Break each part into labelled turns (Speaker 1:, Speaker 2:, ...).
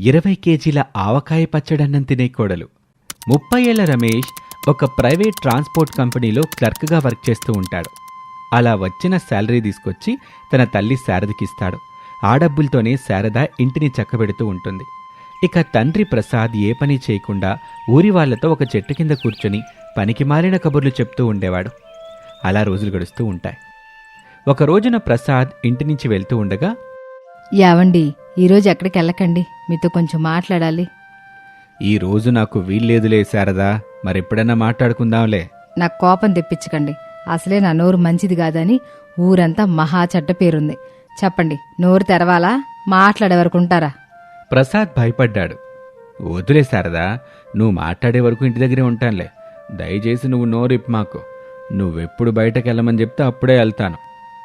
Speaker 1: ఇరవై కేజీల ఆవకాయ పచ్చడన్నం తినే కోడలు. ముప్పై ఏళ్ళ రమేష్ ఒక ప్రైవేట్ ట్రాన్స్పోర్ట్ కంపెనీలో క్లర్క్గా వర్క్ చేస్తూ ఉంటాడు. అలా వచ్చిన శాలరీ తీసుకొచ్చి తన తల్లి శారదకిస్తాడు ఆ డబ్బులతోనే శారద ఇంటిని చక్కబెడుతూ ఉంటుంది. ఇక తండ్రి ప్రసాద్ ఏ పని చేయకుండా ఊరి వాళ్ళతో ఒక చెట్టు కింద కూర్చొని పనికి మారిన కబుర్లు చెప్తూ ఉండేవాడు. అలా రోజులు గడుస్తూ ఉంటాయి. ఒక రోజున ప్రసాద్ ఇంటి నుంచి వెళ్తూ ఉండగా
Speaker 2: యావండి ఈరోజు ఎక్కడికి వెళ్ళకండి. మీతో కొంచెం మాట్లాడాలి.
Speaker 1: ఈ రోజు నాకు వీల్లేదులే శారదా. మరెప్పుడైనా మాట్లాడుకుందాంలే.
Speaker 2: నాకు కోపం తెప్పించకండి. అసలే నా నోరు మంచిది కాదని ఊరంతా మహా చెడ్డ పేరుంది. చెప్పండి నోరు తెరవాలా? మాట్లాడే వరకు ఉంటారా?
Speaker 1: ప్రసాద్ భయపడ్డాడు. వదిలే శారదా నువ్వు మాట్లాడే వరకు ఇంటి దగ్గరే ఉంటానులే. దయచేసి నువ్వు నోరిప్పు మాకు. నువ్వెప్పుడు బయటకు వెళ్ళమని చెప్తే అప్పుడే వెళ్తాను.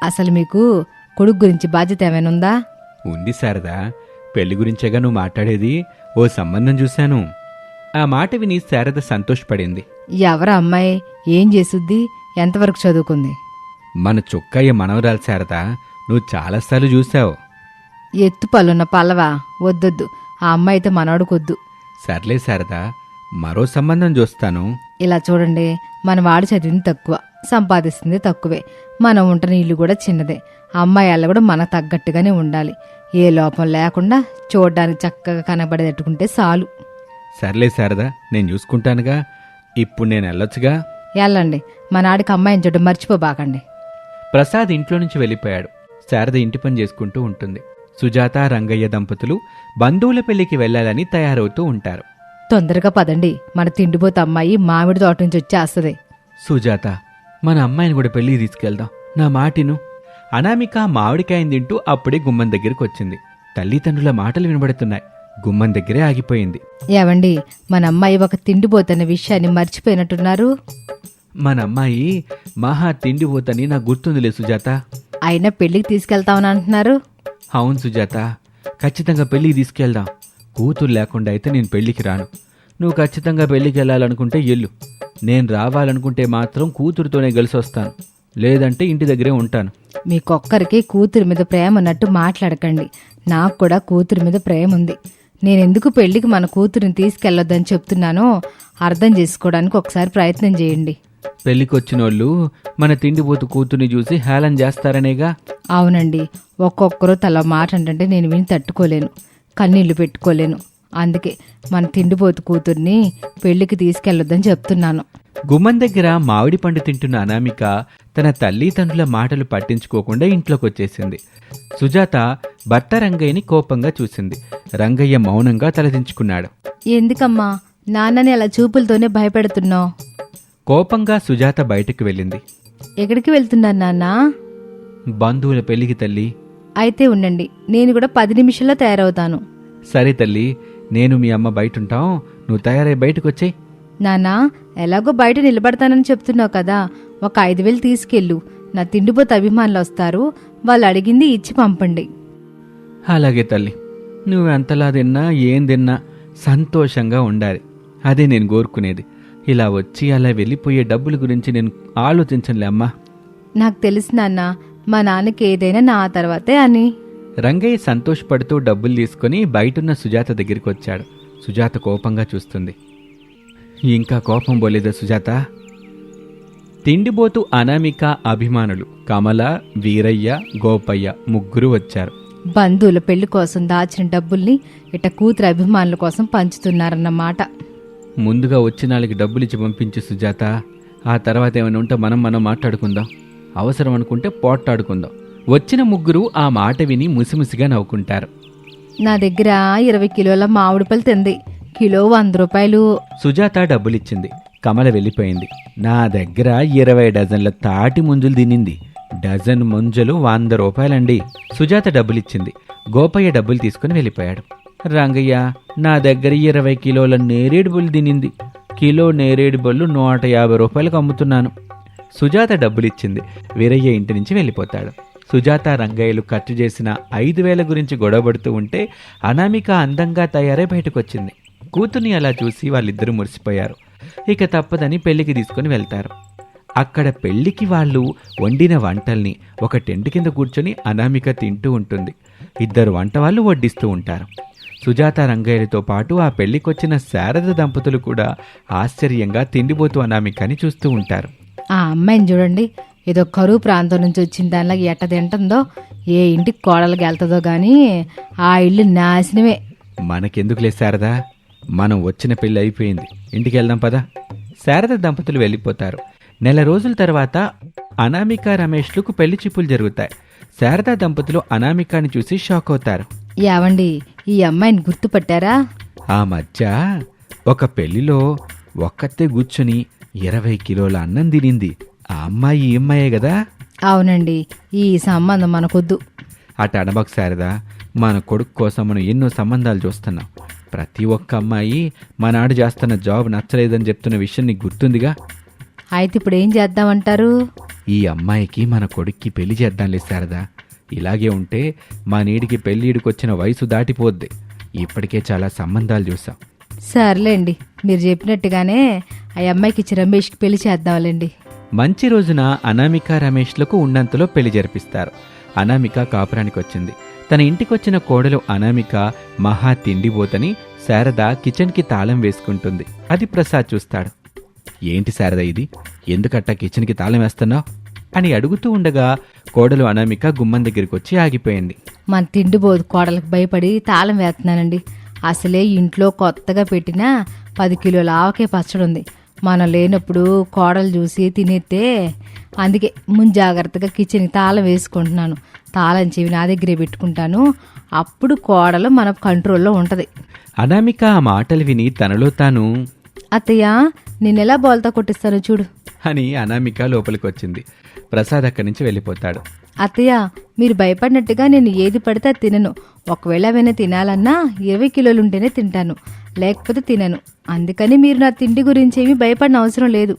Speaker 2: అసలు మీకు కొడుకు గురించి బాధ్యత ఏమైనా ఉందా?
Speaker 1: ఉంది శారదా. పెళ్ళి గురించేగా నువ్వు మాట్లాడేది ఓ సంబంధం చూశాను. ఆ మాట విని శారద సంతోషపడింది.
Speaker 2: ఎవరా అమ్మాయి? ఏం చేసుద్ది ఎంతవరకు చదువుకుంది?
Speaker 1: మన చుక్కయ్య మనవరాలు శారదా నువ్వు చాలాసార్లు చూశావు.
Speaker 2: ఎత్తు పళ్ళున్న పల్లవా? వద్దొద్దు. ఆ అమ్మాయితో మనవడుకొద్దు.
Speaker 1: సర్లే శారదా మరో సంబంధం చూస్తాను.
Speaker 2: ఇలా చూడండి మన వాడు చదివింది తక్కువ సంపాదిస్తుంది తక్కువే. మనం ఉంటున్న ఇల్లు కూడా చిన్నదే. అమ్మాయి వాళ్ళ కూడా మనకు తగ్గట్టుగానే ఉండాలి. ఏ లోపం లేకుండా చూడడానికి చక్కగా కనబడేటట్టుకుంటే చాలు.
Speaker 1: సర్లే శారదా నేను చూసుకుంటానుగా. ఇప్పుడు నేను వెళ్ళొచ్చుగా.
Speaker 2: వెళ్ళండి. మా నాడికి అమ్మాయిని చూడడం మర్చిపోబాకండి.
Speaker 1: ప్రసాద్ ఇంట్లో నుంచి వెళ్ళిపోయాడు. శారద ఇంటి పని చేసుకుంటూ ఉంటుంది. సుజాత రంగయ్య దంపతులు బంధువుల పెళ్ళికి వెళ్ళాలని తయారవుతూ ఉంటారు.
Speaker 2: తొందరగా పదండి. మన తిండిపోతే అమ్మాయి మామిడి తోట నుంచి వచ్చేస్తుంది.
Speaker 1: సుజాత మన అమ్మాయిని కూడా పెళ్ళికి తీసుకెళ్దాం. నా మాటిను. అనామిక మామిడికాయని తింటూ అప్పుడే గుమ్మం దగ్గరికి వచ్చింది. తల్లిదండ్రుల మాటలు వినబడుతున్నాయి. గుమ్మం దగ్గరే ఆగిపోయింది.
Speaker 2: ఏవండి మన అమ్మాయి ఒక తిండిపోతున్న విషయాన్ని మర్చిపోయినట్టున్నారు?
Speaker 1: మన అమ్మాయి మహా తిండిపోతని నాకు గుర్తుందిలే సుజాత.
Speaker 2: అయినా పెళ్ళికి తీసుకెళ్తామని అంటున్నారు?
Speaker 1: అవును సుజాత. ఖచ్చితంగా పెళ్ళికి తీసుకెళ్దాం. కూతురు లేకుండా అయితే నేను పెళ్ళికి రాను. నువ్వు ఖచ్చితంగా పెళ్ళికి వెళ్ళాలనుకుంటే ఎల్లు నేను రావాలనుకుంటే మాత్రం కూతురుతోనే కలిసి వస్తాను లేదంటే ఇంటి దగ్గరే ఉంటాను.
Speaker 2: మీకొక్కరికి కూతురి మీద ప్రేమ ఉన్నట్టు మాట్లాడకండి. నాకు కూడా కూతురి మీద ప్రేమ ఉంది. నేనెందుకు పెళ్ళికి మన కూతురిని తీసుకెళ్ళొద్దని చెప్తున్నానో అర్థం చేసుకోవడానికి ఒకసారి ప్రయత్నం చేయండి.
Speaker 1: పెళ్ళికి వచ్చిన వాళ్ళు మన తిండిపోతు కూతుర్ని చూసి హేళన చేస్తారనేగా?
Speaker 2: అవునండి. ఒక్కొక్కరు తల మాట అంటే నేను విని తట్టుకోలేను. కన్నీళ్ళు పెట్టుకోలేను. అందుకే మన తిండిపోతు కూతుర్ని పెళ్ళికి తీసుకెళ్ళొద్దని చెప్తున్నాను.
Speaker 1: గుమ్మం దగ్గర మామిడి పండు తింటున్న అనామిక తన తల్లిదండ్రుల మాటలు పట్టించుకోకుండా ఇంట్లోకి వచ్చేసింది సుజాత భర్త రంగయ్యని కోపంగా చూసింది. రంగయ్య మౌనంగా తలదించుకున్నాడు.
Speaker 2: ఎందుకమ్మా? నాన్నని అలా చూపులతోనే భయపెడుతున్నావు.
Speaker 1: కోపంగా సుజాత బయటకు వెళ్ళింది.
Speaker 2: ఎక్కడికి వెళ్తున్నాను నాన్నా?
Speaker 1: బంధువుల పెళ్ళికి తల్లి.
Speaker 2: అయితే ఉండండి నేను కూడా పది నిమిషాల్లో తయారవుతాను.
Speaker 1: సరే తల్లి నేను మీ అమ్మ బయట ఉంటాం నువ్వు తయారై బయటకు వచ్చేయ్
Speaker 2: నానా ఎలాగో బయట నిలబడతానని చెప్తున్నావు కదా ఒక ఐదు వేలు తీసుకెళ్ళు. నా తిండిపోతే అభిమానులు వస్తారు. వాళ్ళు అడిగింది ఇచ్చి పంపండి.
Speaker 1: అలాగే తల్లి. నువ్వు ఎంతలా తిన్నా ఏం తిన్నా సంతోషంగా ఉండాలి. అదే నేను కోరుకునేది. ఇలా వచ్చి అలా వెళ్ళిపోయే డబ్బుల గురించి నేను ఆలోచించనులే అమ్మా.
Speaker 2: నాకు తెలుసు నాన్న మా నాన్నకి ఏదైనా నా తర్వాతే అని.
Speaker 1: రంగయ్య సంతోషపడుతూ డబ్బులు తీసుకొని బయటున్న సుజాత దగ్గరికి వచ్చాడు. సుజాత కోపంగా చూస్తుంది. ఇంకా కోపం పోలేదా సుజాత? తిండిబోతు అనామిక అభిమానులు కమల వీరయ్య గోపయ్య ముగ్గురు వచ్చారు.
Speaker 2: బంధువుల పెళ్ళి కోసం దాచిన డబ్బుల్ని ఇట కూతురు అభిమానుల కోసం పంచుతున్నారన్నమాట
Speaker 1: ముందుగా వచ్చిన వాళ్ళకి డబ్బులు ఇచ్చి పంపించు సుజాత. ఆ తర్వాత ఏమైనా ఉంటే మనం మనం మాట్లాడుకుందాం. అవసరం అనుకుంటే పోట్లాడుకుందాం. వచ్చిన ముగ్గురు ఆ మాట విని ముసిముసిగా నవ్వుకుంటారు.
Speaker 2: నా దగ్గర ఇరవై కిలోల మామిడి పళ్ళు తింది. కిలో వంద రూపాయలు.
Speaker 1: సుజాత డబ్బులిచ్చింది. కమల వెళ్ళిపోయింది. నా దగ్గర ఇరవై డజన్ల తాటి ముంజులు తినింది. డజన్ ముంజలు వంద రూపాయలండి. సుజాత డబ్బులిచ్చింది. గోపయ్య డబ్బులు తీసుకుని వెళ్ళిపోయాడు. రంగయ్య నా దగ్గర ఇరవై కిలోల నేరేడు బొల్లు తినింది. కిలో నేరేడు బొల్లు నూట యాభై రూపాయలకు అమ్ముతున్నాను. సుజాత డబ్బులిచ్చింది. వీరయ్య ఇంటి నుంచి వెళ్ళిపోతాడు. సుజాత రంగయ్యలు ఖర్చు చేసిన ఐదు వేల గురించి గొడవపడుతూ ఉంటే అనామిక అందంగా తయారై బయటకొచ్చింది. కూతుర్ని అలా చూసి వాళ్ళిద్దరూ మురిసిపోయారు. ఇక తప్పదని పెళ్ళికి తీసుకుని వెళ్తారు. అక్కడ పెళ్ళికి వాళ్ళు వండిన వంటల్ని ఒక టెంట్ కింద కూర్చొని అనామిక తింటూ ఉంటుంది. ఇద్దరు వంట వాళ్ళు వడ్డిస్తూ ఉంటారు. సుజాత రంగయ్యలతో పాటు ఆ పెళ్ళికొచ్చిన శారద దంపతులు కూడా ఆశ్చర్యంగా తిండిపోతూ అనామికని చూస్తూ ఉంటారు.
Speaker 2: ఆ అమ్మాయిని చూడండి. ఏదో కరువు ప్రాంతం నుంచి వచ్చిన దానిలా ఎట్ట తింటుందో ఏ ఇంటికి కోడలికి వెళ్తుందో కానీ ఆ ఇల్లు నాశనమే.
Speaker 1: మనకెందుకులే శారదా? మనం వచ్చిన పెళ్ళి అయిపోయింది. ఇంటికి వెళ్దాం పదా. శారద దంపతులు వెళ్ళిపోతారు. నెల రోజుల తర్వాత అనామిక రమేష్లకు పెళ్ళి చూపులు జరుగుతాయి. శారదా దంపతులు అనామికాని చూసి షాక్ అవుతారు.
Speaker 2: యావండి ఈ అమ్మాయిని గుర్తుపట్టారా?
Speaker 1: ఆ మధ్య ఒక పెళ్ళిలో ఒక్కతే కూర్చుని ఇరవై కిలోల అన్నం తినింది. ఆ అమ్మాయి ఈ అమ్మాయే కదా?
Speaker 2: అవునండి ఈ సంబంధం మనకొద్దు.
Speaker 1: అటు అనబక్ శారదా మన కొడుకు కోసం మనం ఎన్నో సంబంధాలు చూస్తున్నాం. ప్రతి ఒక్క అమ్మాయి మా నాడు చేస్తున్న జాబ్ నచ్చలేదని చెప్తున్న విషయం నీకు గుర్తుందిగా?
Speaker 2: అయితే ఇప్పుడు ఏం చేద్దామంటారు?
Speaker 1: ఈ అమ్మాయికి మన కొడుక్కి పెళ్ళి చేద్దాంలే శారదా. ఇలాగే ఉంటే మా నీడికి పెళ్ళిడికి వచ్చిన వయసు దాటిపోద్ది. ఇప్పటికే చాలా సంబంధాలు చూసాం
Speaker 2: సర్లేండి మీరు చెప్పినట్టుగానే ఆ అమ్మాయికి ఇచ్చి రమేష్కి పెళ్ళి చేద్దాంలేండి.
Speaker 1: మంచి రోజున అనామిక రమేష్లకు ఉన్నంతలో పెళ్ళి జరిపిస్తారు. అనామిక కాపురానికి వచ్చింది తన ఇంటికొచ్చిన కోడలు అనామిక మహా తిండిపోతని శారద కిచెన్కి తాళం వేసుకుంటుంది. అది ప్రసాద్ చూస్తాడు. ఏంటి శారద ఇది? ఎందుకట్టా కిచెన్కి తాళం వేస్తున్నావు? అని అడుగుతూ ఉండగా కోడలు అనామిక గుమ్మం దగ్గరికి వచ్చి ఆగిపోయింది.
Speaker 2: మన తిండిపోదు కోడలకు భయపడి తాళం వేస్తున్నానండి. అసలే ఇంట్లో కొత్తగా పెట్టిన పది కిలోల ఆవకే పచ్చడి ఉంది. మనం లేనప్పుడు కోడలు చూసి తినేస్తే అందుకే ముందు జాగ్రత్తగా కిచెన్కి తాళం వేసుకుంటున్నాను. తాళం చెవి నా దగ్గరే పెట్టుకుంటాను. అప్పుడు కోడలు మన కంట్రోల్లో ఉంటుంది.
Speaker 1: అనామిక ఆ మాటలు విని తనలో తాను
Speaker 2: అత్తయ్య నేనెలా బోల్తా కొట్టిస్తాను చూడు.
Speaker 1: అని అనామిక లోపలికి వచ్చింది ప్రసాద్ అక్కడి నుంచి వెళ్ళిపోతాడు.
Speaker 2: అత్తయ్య మీరు భయపడినట్టుగా నేను ఏది పడితే అది తినను. ఒకవేళ ఏమైనా తినాలన్నా ఇరవై కిలోలు ఉంటేనే తింటాను. లేకపోతే తినను. అందుకని మీరు నా తిండి గురించి ఏమీ భయపడిన అవసరం లేదు.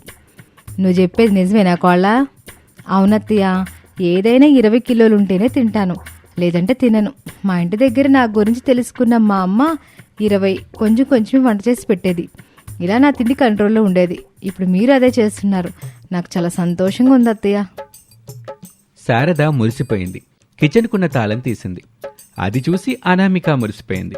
Speaker 2: నువ్వు చెప్పేది నిజమేనా కోళ్ళ? అవునత్తయ్య. ఏదైనా ఇరవై కిలోలు ఉంటేనే తింటాను. లేదంటే తినను. మా ఇంటి దగ్గర నా గురించి తెలుసుకున్న మా అమ్మ ఇరవై కొంచెం కొంచెం వంట చేసి పెట్టేది. ఇలా నా తిండి కంట్రోల్లో ఉండేది. ఇప్పుడు మీరు అదే చేస్తున్నారు. నాకు చాలా సంతోషంగా ఉంది అత్తయ్య.
Speaker 1: శారద మురిసిపోయింది. కిచెన్కున్న తాళం తీసింది. అది చూసి అనామిక మురిసిపోయింది.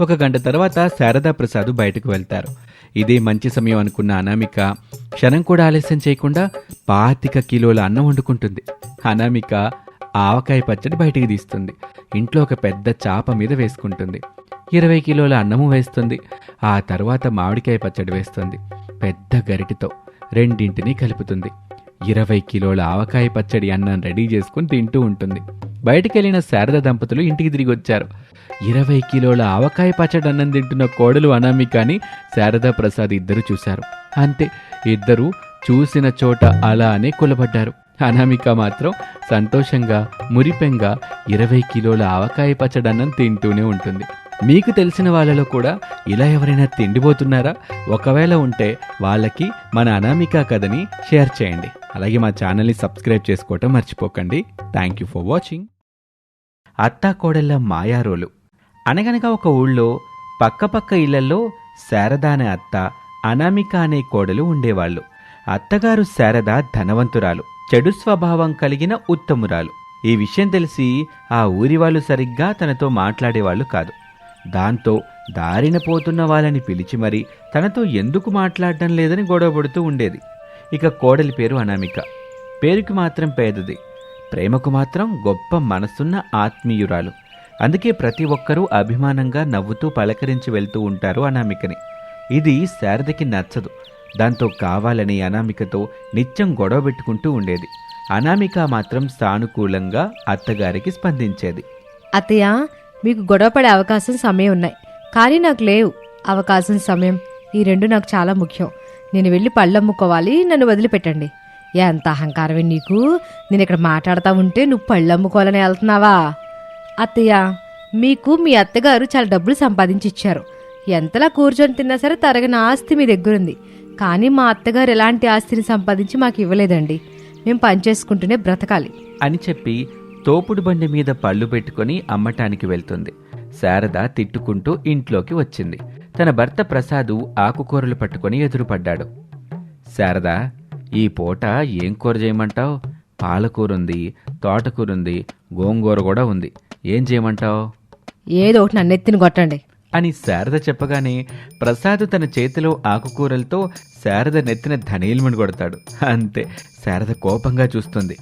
Speaker 1: ఒక గంట తర్వాత శారదా ప్రసాద్ బయటకు వెళ్తారు. ఇదే మంచి సమయం అనుకున్న అనామిక క్షణం కూడా ఆలస్యం చేయకుండా పాతిక కిలోల అన్నం వండుకుంటుంది. అనామిక ఆవకాయ పచ్చడి బయటికి తీస్తుంది. ఇంట్లో ఒక పెద్ద చాప మీద వేసుకుంటుంది. ఇరవై కిలోల అన్నము వేస్తుంది. ఆ తర్వాత మామిడికాయ పచ్చడి వేస్తుంది. పెద్ద గరిటితో రెండింటిని కలుపుతుంది. ఇరవై కిలోల ఆవకాయ పచ్చడి అన్నం రెడీ చేసుకుని తింటూ ఉంటుంది. బయటకెళ్ళిన శారద దంపతులు ఇంటికి తిరిగి వచ్చారు. ఇరవై కిలోల ఆవకాయ పచ్చడి అన్నం తింటున్న కోడలు అనామికని శారదా ప్రసాద్ ఇద్దరు చూశారు. అంతే ఇద్దరు చూసిన చోట అలానే కొలబడ్డారు. అనామిక మాత్రం సంతోషంగా మురిపెంగా ఇరవై కిలోల ఆవకాయ పచ్చడి అన్నం తింటూనే ఉంటుంది. మీకు తెలిసిన వాళ్ళలో కూడా ఇలా ఎవరైనా తిండిపోతున్నారా? ఒకవేళ ఉంటే వాళ్ళకి మన అనామిక కథని షేర్ చేయండి. అలాగే మా ఛానల్ని సబ్స్క్రైబ్ చేసుకోవటం మర్చిపోకండి. థ్యాంక్ యూ ఫర్ వాచింగ్ అత్తా కోడళ్ళ మాయారోలు అనగనగా ఒక ఊళ్ళో పక్కపక్క ఇళ్ళలో శారద అనే అత్త అనామిక అనే కోడలు ఉండేవాళ్ళు. అత్తగారు శారద ధనవంతురాలు చెడు స్వభావం కలిగిన ఉత్తమురాలు. ఈ విషయం తెలిసి ఆ ఊరి వాళ్ళు సరిగ్గా తనతో మాట్లాడేవాళ్ళు కాదు. దాంతో దారిన పోతున్న వాళ్ళని పిలిచి మరి తనతో ఎందుకు మాట్లాడడం లేదని గొడవపడుతూ ఉండేది. ఇక కోడలి పేరు అనామిక. పేరుకి మాత్రం పేదది. ప్రేమకు మాత్రం గొప్ప మనసున్న ఆత్మీయురాలు. అందుకే ప్రతి ఒక్కరూ అభిమానంగా నవ్వుతూ పలకరించి వెళ్తూ ఉంటారు అనామికని. ఇది శారదకి నచ్చదు. దాంతో కావాలని అనామికతో నిత్యం గొడవ పెట్టుకుంటూ ఉండేది. అనామిక మాత్రం సానుకూలంగా అత్తగారికి స్పందించేది.
Speaker 2: అత్తయ్య మీకు గొడవపడే అవకాశం సమయం ఉన్నాయి. కానీ నాకు లేవు. అవకాశం సమయం ఈ రెండు నాకు చాలా ముఖ్యం. నేను వెళ్ళి పళ్ళమ్ముకోవాలి నన్ను వదిలిపెట్టండి. ఎంత అహంకారమే నీకు? నేను ఇక్కడ మాట్లాడుతూ ఉంటే నువ్వు పళ్ళమ్ముకోవాలని వెళ్తున్నావా? అత్తయ్య మీకు మీ అత్తగారు చాలా డబ్బులు సంపాదించి ఇచ్చారు ఎంతలా కూర్చొని తిన్నా సరే తరగని ఆస్తి మీ దగ్గరుంది. కానీ మా అత్తగారు ఎలాంటి ఆస్తిని సంపాదించి మాకు ఇవ్వలేదండి. మేము పనిచేసుకుంటూనే బ్రతకాలి.
Speaker 1: అని చెప్పి తోపుడు బండి మీద పళ్ళు పెట్టుకొని అమ్మటానికి వెళ్తుంది. శారద తిట్టుకుంటూ ఇంట్లోకి వచ్చింది. తన భర్త ప్రసాదు ఆకుకూరలు పట్టుకొని ఎదురుపడ్డాడు. శారద ఈ పూట ఏం కూర చేయమంటావు? పాలకూర ఉంది తోటకూర ఉంది గోంగూర కూడా ఉంది. ఏం చేయమంటావు?
Speaker 2: ఏదో ఒకటి నన్ను ఎత్తిని కొట్టండి.
Speaker 1: అని శారద చెప్పగానే ప్రసాద్ తన చేతిలో ఆకుకూరలతో శారద నెత్తిన ధనేల్మని కొడతాడు. అంతే శారద కోపంగా చూస్తుంది.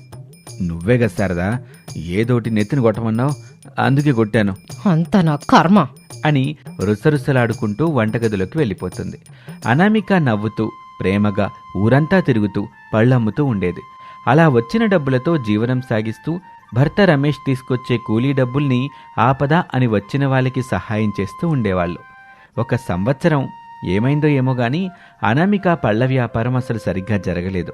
Speaker 1: నువ్వేగా శారదా ఏదోటి నెత్తిన కొట్టమన్నావు? అందుకే కొట్టాను.
Speaker 2: అంత నా కర్మ.
Speaker 1: అని రుసరుసలాడుకుంటూ వంటగదిలోకి వెళ్ళిపోతుంది. అనామిక నవ్వుతూ ప్రేమగా ఊరంతా తిరుగుతూ పళ్ళమ్ముతూ ఉండేది. అలా వచ్చిన డబ్బులతో జీవనం సాగిస్తూ భర్త రమేష్ తీసుకొచ్చే కూలీ డబ్బుల్ని ఆపద అని వచ్చిన వాళ్ళకి సహాయం చేస్తూ ఉండేవాళ్ళు. ఒక సంవత్సరం ఏమైందో ఏమో గాని అనామిక పళ్ళ వ్యాపారం అసలు సరిగ్గా జరగలేదు.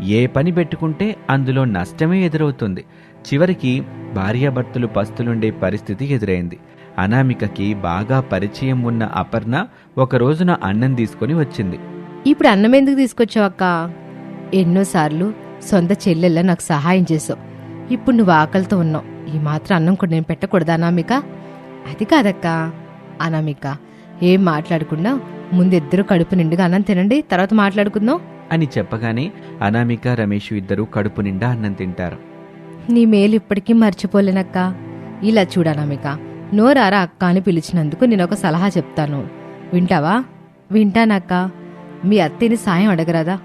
Speaker 1: ఏ పని పెట్టుకుంటే అందులో నష్టమే ఎదురవుతుంది. చివరికి భార్యాభర్తలు పస్తులుండే పరిస్థితి ఎదురైంది. అనామికకి బాగా పరిచయం ఉన్న అపర్ణ ఒక రోజున అన్నం తీసుకొని వచ్చింది.
Speaker 2: ఇప్పుడు అన్నం ఎందుకు తీసుకొచ్చావక్క ఎన్నోసార్లు సొంత చెల్లెళ్ళ నాకు సహాయం చేసావు. ఇప్పుడు నువ్వు ఆకలితో ఉన్నావు. ఈ మాత్రం అన్నం కూడా నేను పెట్టకూడదా అనామిక? అది కాదక్క. అనామిక ఏం మాట్లాడకుండా ముందిద్దరు కడుపు నిండుగా అన్నం తినండి తర్వాత మాట్లాడుకుందాం.
Speaker 1: అని చెప్పగానే అనామిక రమేష్ ఇద్దరూ కడుపు నిండా అన్నం తింటారు.
Speaker 2: నీ మేలు ఇప్పటికీ మర్చిపోలేనక్క. ఇలా చూడనామిక. నోరారా అక్క అని పిలిచినందుకు నేను ఒక సలహా చెప్తాను. వింటావా? వింటానక్క. మీ అత్తని సాయం అడగరాదా?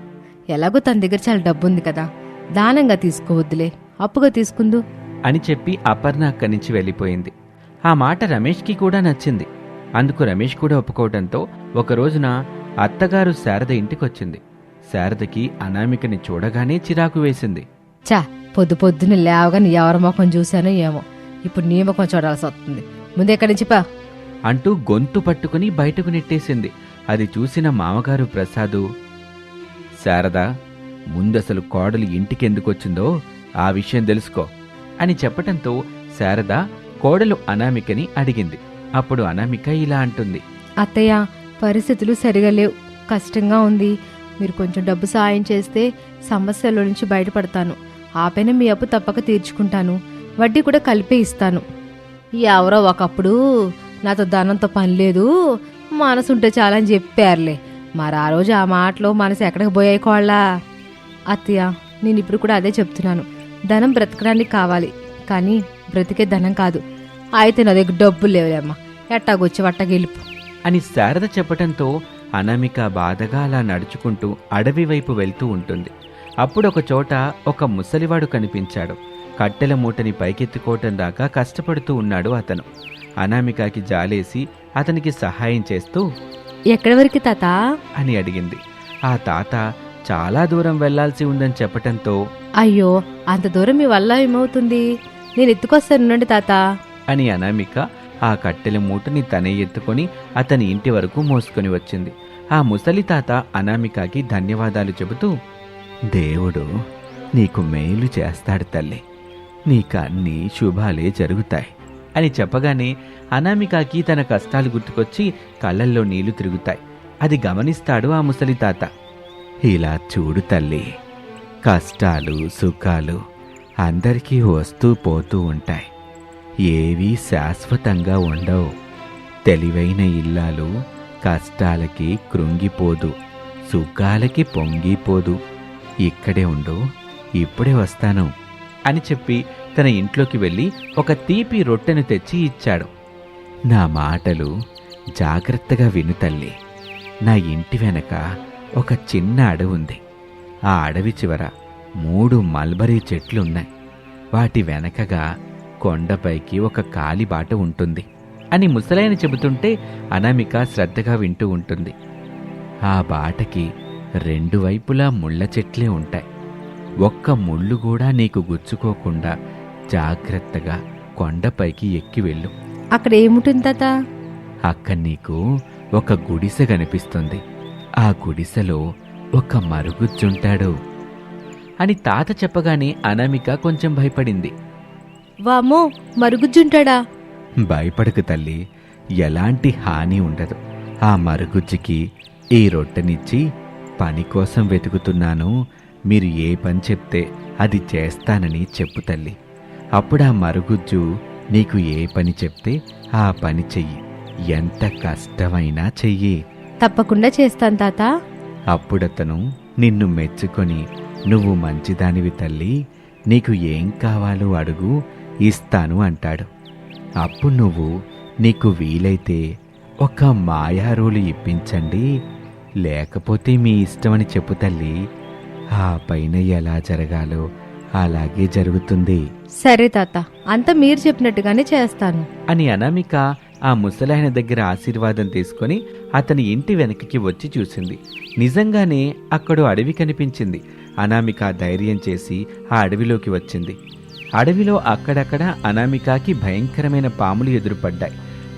Speaker 2: ఎలాగో తన దగ్గర చాలా డబ్బు ఉంది కదా. దానంగా తీసుకోవద్దులే అప్పుగా తీసుకుందు.
Speaker 1: అని చెప్పి అపర్ణ అక్కడి నుంచి వెళ్ళిపోయింది. ఆ మాట రమేష్కి కూడా నచ్చింది. అందుకు రమేష్ కూడా ఒప్పుకోవడంతో ఒక రోజున అత్తగారు శారద ఇంటికొచ్చింది. శారదకి అనామికని చూడగానే చిరాకు వేసింది.
Speaker 2: చా పొద్దు పొద్దున్న లేవగానే ఎవరి ముఖం చూశానో ఏమో. ఇప్పుడు నీ ముఖం చూడాల్సి వస్తుంది. ముందు ఎక్కడి నుంచి పా.
Speaker 1: అంటూ గొంతు పట్టుకుని బయటకు నెట్టేసింది. అది చూసిన మామగారు ప్రసాదు శారద ముందసలు కోడలు ఇంటికెందుకొచ్చిందో ఆ విషయం తెలుసుకో అని చెప్పటంతో శారద కోడలు అనామికని అడిగింది. అప్పుడు అనామిక ఇలా అంటుంది.
Speaker 2: అత్తయ్య పరిస్థితులు సరిగా లేవు. కష్టంగా ఉంది. మీరు కొంచెం డబ్బు సాయం చేస్తే సమస్యల నుంచి బయటపడతాను. ఆపైన మీ అప్పు తప్పక తీర్చుకుంటాను. వడ్డీ కూడా కలిపే ఇస్తాను. ఎవరో ఒకప్పుడు నాతో ధనంతో పని లేదు. మనసు ఉంటే చాలని చెప్పారులే. మరి ఆ రోజు ఆ మాటలో మనసు ఎక్కడికి పోయాయి కోళ్ళ? అత్తయ్య నేను ఇప్పుడు కూడా అదే చెప్తున్నాను. ధనం బ్రతకడానికి కావాలి. కానీ బ్రతికే ధనం కాదు. అయితే నా దగ్గర డబ్బులు లేవులేమ్మా ఎట్టాగొచ్చి వట్టగెలుపు
Speaker 1: అని శారద చెప్పటంతో అనామిక బాధగా అలా నడుచుకుంటూ అడవి వైపు వెళ్తూ ఉంటుంది. అప్పుడు ఒక చోట ఒక ముసలివాడు కనిపించాడు. కట్టెల మూటని పైకెత్తుకోవటం దాకా కష్టపడుతూ ఉన్నాడు అతను. అనామికకి జాలేసి అతనికి సహాయం చేస్తూ
Speaker 2: ఎక్కడి వరకు తాత?
Speaker 1: అని అడిగింది. ఆ తాత చాలా దూరం వెళ్ళాల్సి ఉందని చెప్పటంతో
Speaker 2: అయ్యో అంత దూరం మీ వల్ల ఏమవుతుంది? నేను ఎత్తుకొస్తానుండి తాత.
Speaker 1: అని అనామిక ఆ కట్టెల మూటని తనే ఎత్తుకొని అతని ఇంటి వరకు మోసుకొని వచ్చింది. ఆ ముసలి తాత అనామికకి ధన్యవాదాలు చెబుతూ దేవుడు నీకు మేలు చేస్తాడు తల్లి. నీకు అన్ని శుభాలే జరుగుతాయి అని చెప్పగానే అనామికాకి తన కష్టాలు గుర్తుకొచ్చి కళ్ళల్లో నీళ్ళు తిరుగుతాయి. అది గమనిస్తాడు ఆ ముసలి తాత. ఇలా చూడు తల్లి కష్టాలు సుఖాలు అందరికీ వస్తూ పోతూ ఉంటాయి. ఏవీ శాశ్వతంగా ఉండవు. తెలివైన ఇల్లాలు కష్టాలకి కృంగిపోదు సుఖాలకి పొంగిపోదు. ఇక్కడే ఉండు ఇప్పుడే వస్తాను అని చెప్పి తన ఇంట్లోకి వెళ్ళి ఒక తీపి రొట్టెను తెచ్చి ఇచ్చాడు. నా మాటలు జాగ్రత్తగా విను తల్లి. నా ఇంటి వెనక ఒక చిన్న అడవి ఉంది. ఆ అడవి చివర మూడు మల్బరీ చెట్లున్నాయి. వాటి వెనకగా కొండపైకి ఒక కాలిబాట ఉంటుంది అని ముసలాయన చెబుతుంటే అనామిక శ్రద్ధగా వింటూ ఉంటుంది. ఆ బాటకి రెండు వైపులా ముళ్ళ చెట్లే ఉంటాయి. ఒక్క ముళ్ళు కూడా నీకు గుచ్చుకోకుండా జాగ్రత్తగా కొండపైకి ఎక్కి వెళ్ళు.
Speaker 2: అక్కడ ఏముంటుంది తాత?
Speaker 1: అక్కడ నీకు ఒక గుడిసె కనిపిస్తుంది. ఆ గుడిసెలో ఒక మరుగుజ్జుంటాడు అని తాత చెప్పగానే అనామిక కొంచెం భయపడింది.
Speaker 2: వామో మరుగుజ్జుంటాడా?
Speaker 1: భయపడకు తల్లి ఎలాంటి హాని ఉండదు. ఆ మరుగుజ్జికి ఈ రొట్టెనిచ్చి పని కోసం వెతుకుతున్నాను. మీరు ఏ పని చెప్తే అది చేస్తానని చెప్పు తల్లి. అప్పుడు ఆ మరుగుజ్జు నీకు ఏ పని చెప్తే ఆ పని చెయ్యి. ఎంత కష్టమైనా చెయ్యి.
Speaker 2: తప్పకుండా చేస్తాను తాత.
Speaker 1: అప్పుడతను నిన్ను మెచ్చుకొని నువ్వు మంచిదానివి తల్లి. నీకు ఏం కావాలో అడుగు ఇస్తాను అంటాడు. అప్పుడు నువ్వు నీకు వీలైతే ఒక మాయారోలు ఇప్పించండి. లేకపోతే మీ ఇష్టమని చెప్పు తల్లి. ఆ పైన ఎలా జరగాలో అలాగే జరుగుతుంది.
Speaker 2: సరే తాత అంతా మీరు చెప్పినట్టుగానే చేస్తాను.
Speaker 1: అని అనామిక ఆ ముసలాయన దగ్గర ఆశీర్వాదం తీసుకొని అతని ఇంటి వెనక్కి వచ్చి చూసింది. నిజంగానే అక్కడో అడవి కనిపించింది. అనామిక ధైర్యం చేసి ఆ అడవిలోకి వచ్చింది. అడవిలో అక్కడక్కడ అనామికకి భయంకరమైన పాములు ఎదురుపడ్డాయి.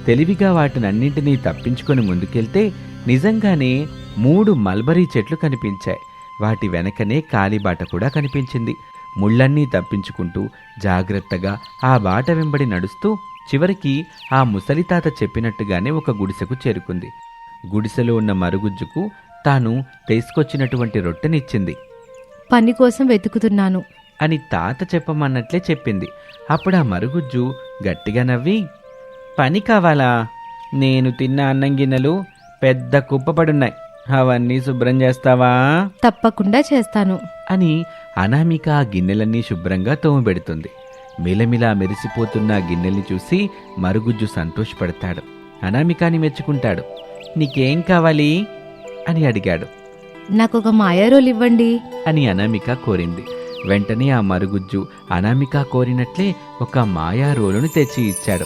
Speaker 1: తెలివిగా వాటినన్నింటినీ తప్పించుకొని ముందుకెళ్తే నిజంగానే మూడు మల్బరీ చెట్లు కనిపించాయి. వాటి వెనకనే కాలిబాట కూడా కనిపించింది. ముళ్ళన్నీ తప్పించుకుంటూ జాగ్రత్తగా ఆ బాట వెంబడి నడుస్తూ చివరికి ఆ ముసలితాత చెప్పినట్టుగానే ఒక గుడిసెకు చేరుకుంది. గుడిసెలో ఉన్న మరుగుజ్జుకు తాను తీసుకొచ్చినటువంటి రొట్టెనిచ్చింది.
Speaker 2: పని కోసం వెతుకుతున్నాను.
Speaker 1: అని తాత చెప్పమన్నట్లే చెప్పింది. అప్పుడు ఆ మరుగుజ్జు గట్టిగా నవ్వి పని కావాలా? నేను తిన్న అన్నం గిన్నెలు పెద్ద కుప్పపడున్నాయి. అవన్నీ శుభ్రం చేస్తావా?
Speaker 2: తప్పకుండా చేస్తాను.
Speaker 1: అని అనామిక ఆ గిన్నెలన్నీ శుభ్రంగా తోమబెడుతుంది మిలమిలా మెరిసిపోతున్న గిన్నెల్ని చూసి మరుగుజ్జు సంతోషపడతాడు. అనామికాని మెచ్చుకుంటాడు. నీకేం కావాలి? అని అడిగాడు.
Speaker 2: నాకు ఒక మాయారోలు ఇవ్వండి.
Speaker 1: అని అనామిక కోరింది. వెంటనే ఆ మరుగుజ్జు అనామిక కోరినట్లే ఒక మాయా రోలును తెచ్చి ఇచ్చాడు.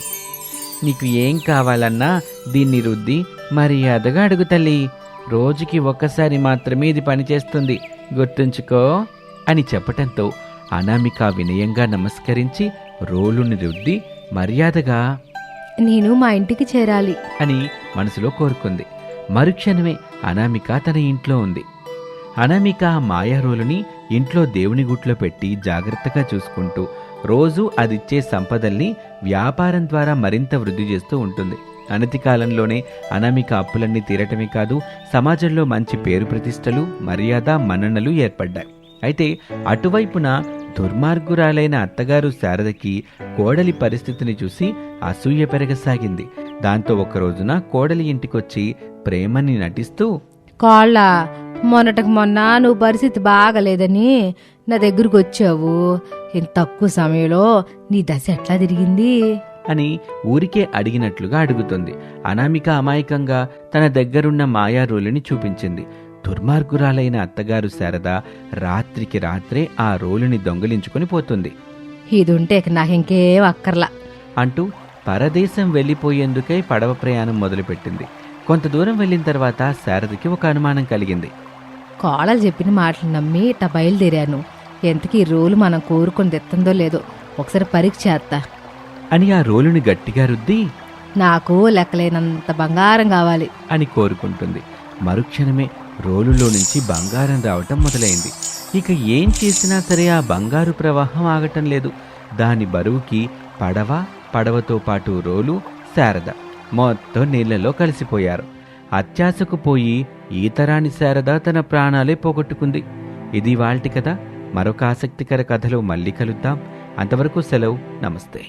Speaker 1: నీకు ఏం కావాలన్నా దీన్ని రుద్ది మర్యాదగా అడుగు తల్లి. రోజుకి ఒక్కసారి మాత్రమే ఇది పనిచేస్తుంది. గుర్తుంచుకో అని చెప్పటంతో అనామిక వినయంగా నమస్కరించి రోలుని రుద్ది మర్యాదగా
Speaker 2: నేను మా ఇంటికి చేరాలి.
Speaker 1: అని మనసులో కోరుకుంది. మరుక్షణమే అనామిక తన ఇంట్లో ఉంది. అనామిక మాయారోలుని ఇంట్లో దేవుని గుట్లో పెట్టి జాగ్రత్తగా చూసుకుంటూ రోజు అదిచ్చే సంపదల్ని వ్యాపారం ద్వారా మరింత వృద్ధి చేస్తూ ఉంటుంది. అనతి కాలంలోనే అనామిక అప్పులన్నీ తీరటమే కాదు సమాజంలో మంచి పేరు ప్రతిష్టలు మర్యాద మన్ననలు ఏర్పడ్డాయి. అయితే అటువైపున దుర్మార్గురాలైన అత్తగారు శారదకి కోడలి పరిస్థితిని చూసి అసూయ పెరగసాగింది. దాంతో ఒక రోజున కోడలి ఇంటికొచ్చి ప్రేమని నటిస్తూ
Speaker 2: కాళ్ళ మొన్నటకు మొన్న నువ్వు పరిస్థితి బాగలేదని నా దగ్గరకు వచ్చావు ఇంత తక్కువ సమయంలో నీ దశ ఎట్లా తిరిగింది?
Speaker 1: అని ఊరికే అడిగినట్లుగా అడుగుతుంది. అనామిక అమాయకంగా తన దగ్గరున్న మాయారోలుని చూపించింది. దుర్మార్గురాలైన అత్తగారు శారద రాత్రికి రాత్రే ఆ రోలుని దొంగిలించుకొని పోతుంది.
Speaker 2: ఇది ఉంటే ఇక నాకు ఇంకేం అక్కర్లా.
Speaker 1: అంటూ పరదేశం వెళ్ళిపోయేందుకై పడవ ప్రయాణం మొదలుపెట్టింది. కొంత దూరం వెళ్ళిన తర్వాత శారదకి ఒక అనుమానం కలిగింది.
Speaker 2: కోడలు చెప్పిన మాటలు నమ్మి ఇట్ట బయలుదేరాను. ఎంతకీ రోలు మనం కోరుకొని తెత్తందో లేదో ఒకసారి పరీక్ష చేస్తా
Speaker 1: అని ఆ రోలుని గట్టిగా రుద్ది
Speaker 2: నాకు లెక్కలేనంత బంగారం కావాలి.
Speaker 1: అని కోరుకుంటుంది. మరుక్షణమే రోలులో నుంచి బంగారం రావటం మొదలైంది. ఇక ఏం చేసినా సరే ఆ బంగారు ప్రవాహం ఆగటం లేదు. దాని బరువుకి పడవ పడవతో పాటు రోలు శారద మొత్తం నీళ్ళలో కలిసిపోయారు. అత్యాశకు పోయి ఈతరాని శారద తన ప్రాణాలే పోగొట్టుకుంది. ఇది వాల్టి కథ. మరొక ఆసక్తికర కథలో మళ్ళీ కలుద్దాం. అంతవరకు సెలవు. నమస్తే.